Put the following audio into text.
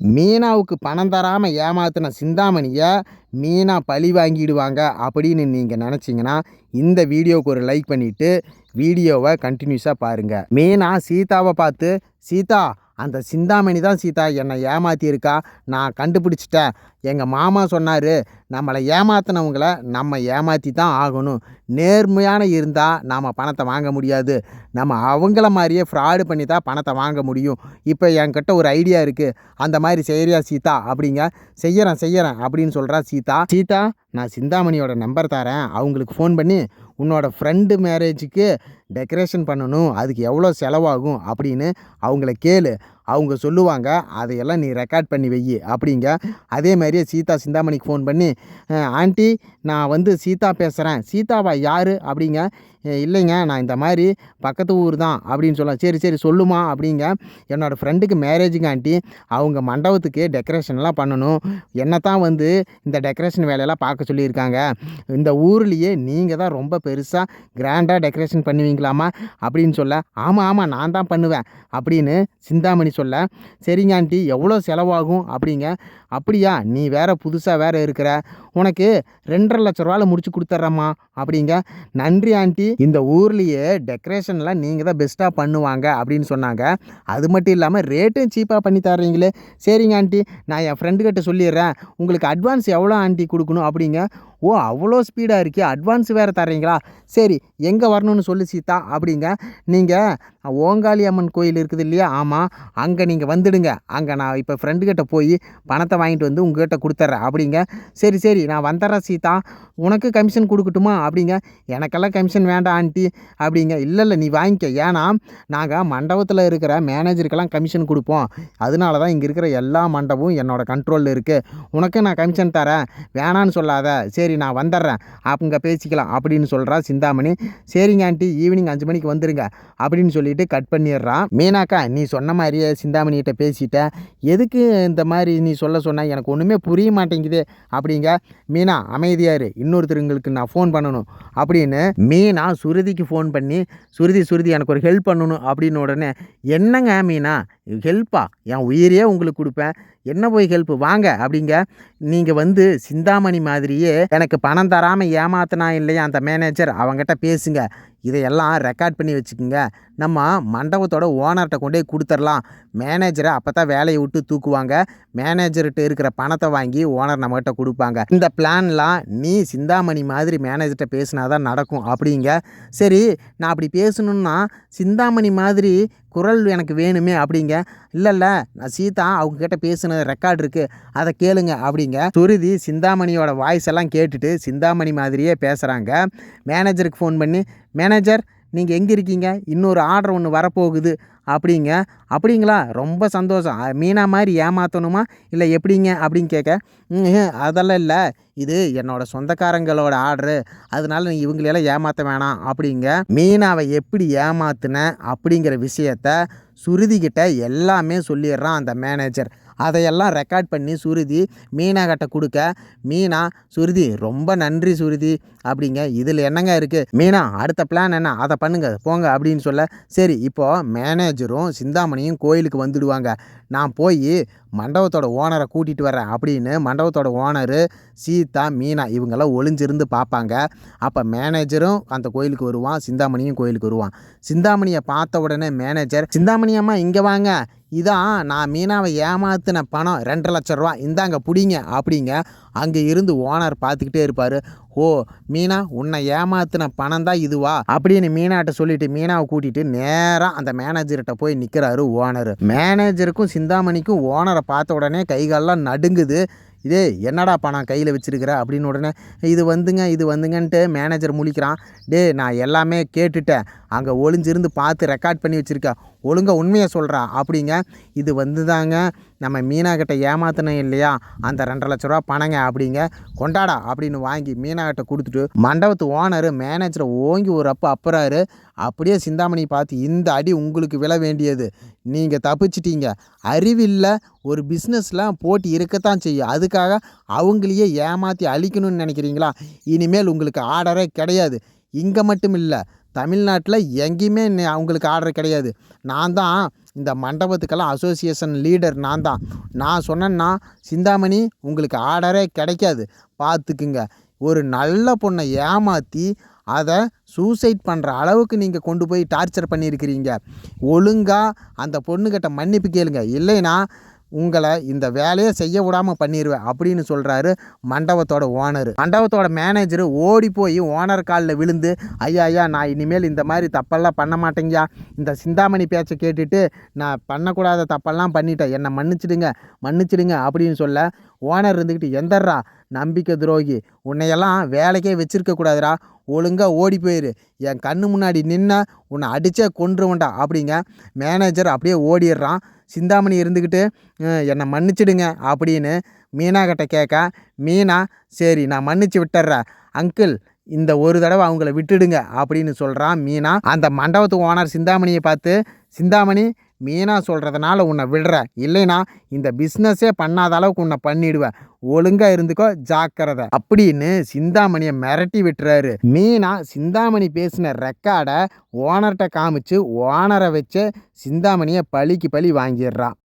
மீனாவுக்கு பணம் தராமல் ஏமாத்தின சிந்தாமணியை மீனா பழி வாங்கிடுவாங்க அப்படின்னு நீங்கள் நினச்சிங்கன்னா இந்த வீடியோவுக்கு ஒரு லைக் பண்ணிவிட்டு வீடியோவை கண்டினியூஸாக பாருங்கள் மீனா சீதாவை பார்த்து சீதா அந்த சிந்தாமணி தான் சீதா என்னை ஏமாற்றியிருக்கா நான் கண்டுபிடிச்சிட்டேன். எங்கள் மாமா சொன்னார் நம்மளை ஏமாத்தினவங்கள நம்ம ஏமாற்றி தான் ஆகணும். நேர்மையான இருந்தால் நாம் பணத்தை வாங்க முடியாது. நம்ம அவங்கள மாதிரியே ஃப்ராடு பண்ணி தான் பணத்தை வாங்க முடியும். இப்போ என்கிட்ட ஒரு ஐடியா இருக்குது அந்த மாதிரி செய்கிறியா சீதா? அப்படிங்க. செய்யறேன் செய்யறேன் அப்படின்னு சொல்கிறா சீதா. சீதா நான் சிந்தாமணியோட நம்பர் தரேன். அவங்களுக்கு ஃபோன் பண்ணி உன்னோட ஃப்ரெண்டு மேரேஜுக்கு டெக்கரேஷன் பண்ணணும். அதுக்கு எவ்வளோ செலவாகும்? அப்படின்னு அவங்கள கேளு. அவங்க சொல்லுவாங்க அதையெல்லாம் நீ ரெக்கார்ட் பண்ணி வை அப்படிங்க. அதே மாதிரியே சீதா சிந்தாமணிக்கு ஃபோன் பண்ணி ஆண்டி நான் வந்து சீதா பேசுகிறேன் சீதாவா யார்? அப்படிங்க. இல்லைங்க நான் இந்த மாதிரி பக்கத்து ஊர் தான் அப்படின்னு சொல்லலாம் சரி சரி சொல்லுமா அப்படிங்க. என்னோடய ஃப்ரெண்டுக்கு மேரேஜுங்காண்டி அவங்க மண்டபத்துக்கு டெக்கரேஷன்லாம் பண்ணணும். என்ன தான் வந்து இந்த டெக்கரேஷன் வேலையெல்லாம் பார்க்க சொல்லியிருக்காங்க. இந்த ஊர்லேயே நீங்கள் தான் ரொம்ப பெருசாக கிராண்டாக டெக்கரேஷன் பண்ணுவீங்களாமா அப்படின்னு சொல்ல ஆமாம் ஆமாம் நான் தான் பண்ணுவேன் அப்படின்னு சிந்தாமணி சொல்ல சரிங்க ஆண்டி எவ்வளோ செலவாகும் அப்படிங்க. அப்படியா? நீ வேற புதுசாக வேற இருக்கிற. உனக்கு ரெண்டரை லட்ச ரூபாவில் முடிச்சு கொடுத்துட்றம்மா அப்படிங்க. நன்றி ஆண்டி. இந்த ஊர்லேயே டெக்கரேஷன்லாம் நீங்கள் தான் பெஸ்ட்டாக பண்ணுவாங்க அப்படின்னு சொன்னாங்க. அது மட்டும் இல்லாமல் ரேட்டும் சீப்பாக பண்ணி தர்றீங்களே. சரிங்க ஆண்டி. நான் என் ஃப்ரெண்டுக்கிட்ட சொல்லிடுறேன். உங்களுக்கு அட்வான்ஸ் எவ்வளோ ஆண்டி கொடுக்கணும் அப்படிங்க. ஓ அவ்வளோ ஸ்பீடாக இருக்கே அட்வான்ஸ் வேறு தர்றீங்களா? சரி எங்கே வரணும்னு சொல்லு சீதா அப்படிங்க. நீங்கள் ஓங்காளி அம்மன் கோயில் இருக்குது இல்லையா? ஆமாம் அங்கே நீங்கள் வந்துடுங்க. அங்கே நான் இப்போ ஃப்ரெண்டுக்கிட்ட போய் பணத்தை வாங்கிட்டு வந்து உங்ககிட்ட கொடுத்துட்றேன் அப்படிங்க. சரி சரி நான் வந்துடுறேன் சீதா. உனக்கு கமிஷன் கொடுக்கட்டுமா அப்படிங்க. எனக்கெல்லாம் கமிஷன் வேண்டாம் ஆண்டி அப்படிங்க. இல்லை இல்லை நீ வாங்கிக்க. ஏன்னா நாங்கள் மண்டபத்தில் இருக்கிற மேனேஜருக்கெல்லாம் கமிஷன் கொடுப்போம். அதனால தான் இங்கே இருக்கிற எல்லா மண்டபமும் என்னோட கண்ட்ரோலில் இருக்குது உனக்கு நான் கமிஷன் தரேன். வேணான்னு சொல்லாத. சரி சரி நான் வந்துடுறேன். அங்கே பேசிக்கலாம் அப்படின்னு சொல்கிறா சிந்தாமணி. சரிங்க ஆண்டி ஈவினிங் அஞ்சு மணிக்கு வந்துடுங்க அப்படின்னு சொல்லிட்டு கட் பண்ணிடுறான் மீனாக்கா நீ சொன்ன மாதிரியே சிந்தாமணிகிட்ட பேசிட்டேன் எதுக்கு இந்த மாதிரி நீ சொல்ல சொன்ன? எனக்கு ஒன்றுமே புரிய மாட்டேங்குது அப்படிங்க. மீனா அமைதியாரு இன்னொருத்தருங்களுக்கு நான் ஃபோன் பண்ணணும் அப்படின்னு மீனா சுருதிக்கு ஃபோன் பண்ணி சுருதி சுருதி எனக்கு ஒரு ஹெல்ப் பண்ணணும் அப்படின்னு உடனே என்னங்க மீனா? ஹெல்ப்பா என் உயிரையே உங்களுக்கு கொடுப்பேன். என்ன போய் ஹெல்ப்? வாங்க அப்படிங்க. நீங்கள் வந்து சிந்தாமணி மாதிரியே எனக்கு பணம் தராமல் ஏமாத்தினா இல்லையா அந்த மேனேஜர்? அவங்ககிட்ட பேசுங்க. இதையெல்லாம் ரெக்கார்ட் பண்ணி வச்சுக்கோங்க. நம்ம மண்டபத்தோட ஓனர்கிட்ட கொண்டு போய் கொடுத்துர்லாம் மேனேஜரை அப்போ தான் வேலையை விட்டு தூக்குவாங்க. மேனேஜர்கிட்ட இருக்கிற பணத்தை வாங்கி ஓனர் நம்மகிட்ட கொடுப்பாங்க. இந்த பிளான்லாம் நீ சிந்தாமணி மாதிரி மேனேஜர்கிட்ட பேசினா தான் நடக்கும் அப்படிங்க. சரி நான் அப்படி பேசணுன்னா சிந்தாமணி மாதிரி குரல் எனக்கு வேணுமே அப்படிங்க. இல்லை இல்லை நான் சீதா அவங்க கிட்ட பேசின ரெக்கார்ட் இருக்குது அதை கேளுங்க அப்படிங்க. துருதி சிந்தாமணியோட வாய்ஸ் எல்லாம் கேட்டுட்டு சிந்தாமணி மாதிரியே பேசுகிறாங்க மேனேஜருக்கு ஃபோன் பண்ணி மேனேஜர் நீங்கள் எங்கே இருக்கீங்க? இன்னொரு ஆர்டர் ஒன்று வரப்போகுது. அப்படிங்க. அப்படிங்களா? ரொம்ப சந்தோஷம். மீனா மாதிரி ஏமாற்றணுமா இல்லை எப்படிங்க? அப்படின்னு கேட்க அதெல்லாம் இல்லை. இது என்னோடய சொந்தக்காரங்களோட ஆர்டரு. அதனால நீ இவங்களெல்லாம் ஏமாற்ற வேணாம். அப்படிங்க. மீனாவை எப்படி ஏமாத்தின? அப்படிங்கிற விஷயத்த சுருதிக்கிட்ட எல்லாமே சொல்லிடுறான் அந்த மேனேஜர். அதையெல்லாம் ரெக்கார்ட் பண்ணி சுருதி மீனா கிட்ட கொடுக்க மீனா சுருதி ரொம்ப நன்றி சுருதி. அப்படிங்க. இதில் என்னங்க இருக்குது மீனா அடுத்த பிளான் என்ன? அதை பண்ணுங்க போங்க அப்படின்னு சொல்ல. சரி இப்போது மேனேஜரும் சிந்தாமணியும் கோயிலுக்கு வந்துடுவாங்க. நான் போய் மண்டபத்தோட ஓனரை கூட்டிகிட்டு வரேன் அப்படின்னு மண்டபத்தோட ஓனரு சீதா மீனா இவங்கெல்லாம் ஒளிஞ்சிருந்து பார்ப்பாங்க அப்போ மேனேஜரும் அந்த கோயிலுக்கு வருவான் சிந்தாமணியும் கோயிலுக்கு வருவான். சிந்தாமணியை பார்த்த உடனே மேனேஜர் சிந்தாமணி அம்மா இங்கே வாங்க. இதான் நான் மீனாவை ஏமாத்தின பணம் ரெண்டரை லட்ச ரூபா. இந்தாங்க பிடிங்க அப்படிங்க. அங்கே இருந்து ஓனர் பார்த்துக்கிட்டே இருப்பார். ஓ மீனா உன்னை ஏமாத்தின பணம் தான் இதுவா? அப்படின்னு மீனாட்ட சொல்லிட்டு மீனாவை கூட்டிட்டு நேராக அந்த மேனேஜர்கிட்ட போய் நிற்கிறாரு ஓனர். மேனேஜருக்கும் சிந்தாமணிக்கும் ஓனரை பார்த்த உடனே கைகாலெலாம் நடுங்குது. இதே என்னடா பணம் கையில் வச்சிருக்கிற? அப்படின்னு உடனே இது வந்துங்க இது வந்துங்கன்ட்டு மேனேஜர் முழிக்கிறான். டே நான் எல்லாமே கேட்டுட்டேன். அங்கே ஒளிஞ்சிருந்து பார்த்து ரெக்கார்ட் பண்ணி வச்சுருக்கேன் ஒழுங்கா உண்மையை சொல்கிறா அப்படிங்க. இது வந்து தாங்க நம்ம மீனாக்கிட்ட ஏமாத்தினேன் இல்லையா? அந்த ரெண்டரை லட்ச ரூபா பணங்க அப்படிங்க. கொண்டாடா அப்படின்னு வாங்கி மீனா கொடுத்துட்டு மண்டபத்து ஓனர் மேனேஜரை ஓங்கி ஒரு அப்போ அப்புறாரு. அப்படியே சிந்தாமணி பார்த்து இந்த அடி உங்களுக்கு விழ வேண்டியது. நீங்கள் தப்பிச்சிட்டீங்க. அறிவில்ல. ஒரு பிஸ்னஸில் போட்டி இருக்கத்தான் செய்யும். அதுக்காக அவங்களையே ஏமாற்றி அழிக்கணும்னு நினைக்கிறீங்களா? இனிமேல் உங்களுக்கு ஆர்டரே கிடையாது. இங்கே மட்டும் இல்லை தமிழ்நாட்டில் எங்கேயுமே அவங்களுக்கு ஆர்டர் கிடையாது. நான் தான் இந்த மண்டபத்துக்கெல்லாம் அசோசியேஷன் லீடர் நான் தான். நான் சொன்னேன்னா சிந்தாமணி உங்களுக்கு ஆர்டரே கிடைக்காது. பார்த்துக்குங்க ஒரு நல்ல பொண்ணை ஏமாற்றி அதை சூசைட் பண்ணுற அளவுக்கு நீங்கள் கொண்டு போய் டார்ச்சர் பண்ணியிருக்கிறீங்க. ஒழுங்காக அந்த பொண்ணுக்கிட்ட மன்னிப்பு கேளுங்க. இல்லைன்னா உங்களை இந்த வேலையை செய்ய விடாமல் பண்ணிடுவேன் அப்படின்னு சொல்கிறாரு மண்டபத்தோட ஓனர் மண்டபத்தோட மேனேஜர் ஓடி போய் ஓனர் காலில் விழுந்து ஐயா ஐயா நான் இனிமேல் இந்த மாதிரி தப்பெல்லாம் பண்ண மாட்டேங்கயா இந்த சிந்தாமணி பேச்சை கேட்டுட்டு நான் பண்ணக்கூடாத தப்பெல்லாம் பண்ணிட்டேன். என்னை மன்னிச்சிடுங்க மன்னிச்சிடுங்க அப்படின்னு சொல்ல ஓனர் இருந்துக்கிட்டு எந்தர்றா. நம்பிக்கை துரோகி. உன்னையெல்லாம் வேலைக்கே வச்சிருக்க கூடாதுடா. ஒழுங்காக ஓடி போயிரு. என் கண்ணு முன்னாடி நின்ன உன்னை அடித்தே கொன்றுவன்டா அப்படிங்க. மேனேஜர் அப்படியே ஓடிடுறான். சிந்தாமணி இருந்துக்கிட்டு என்னை மன்னிச்சிடுங்க அப்படின்னு மீனா கிட்ட கேட்க மீனா சரி நான் மன்னிச்சு விட்டுறேன் அங்கிள் இந்த ஒரு தடவை அவங்கள விட்டுடுங்க அப்படின்னு சொல்கிறான் மீனா. அந்த மண்டபத்து ஓனர் சிந்தாமணியை பார்த்து சிந்தாமணி மீனா சொல்கிறதுனால உன்னை விடுறேன் இல்லைனா இந்த பிஸ்னஸே பண்ணாத அளவுக்கு உன்னை பண்ணிடுவேன் ஒழுங்காக இருந்துக்கோ ஜாக்கிரதை. அப்படின்னு சிந்தாமணியை மிரட்டி விட்டுறாரு. மீனா சிந்தாமணி பேசின ரெக்கார்டை ஓனர்கிட்ட காமிச்சு ஓனரை வச்சு சிந்தாமணியை பழிக்கு பழி வாங்கிடுறான்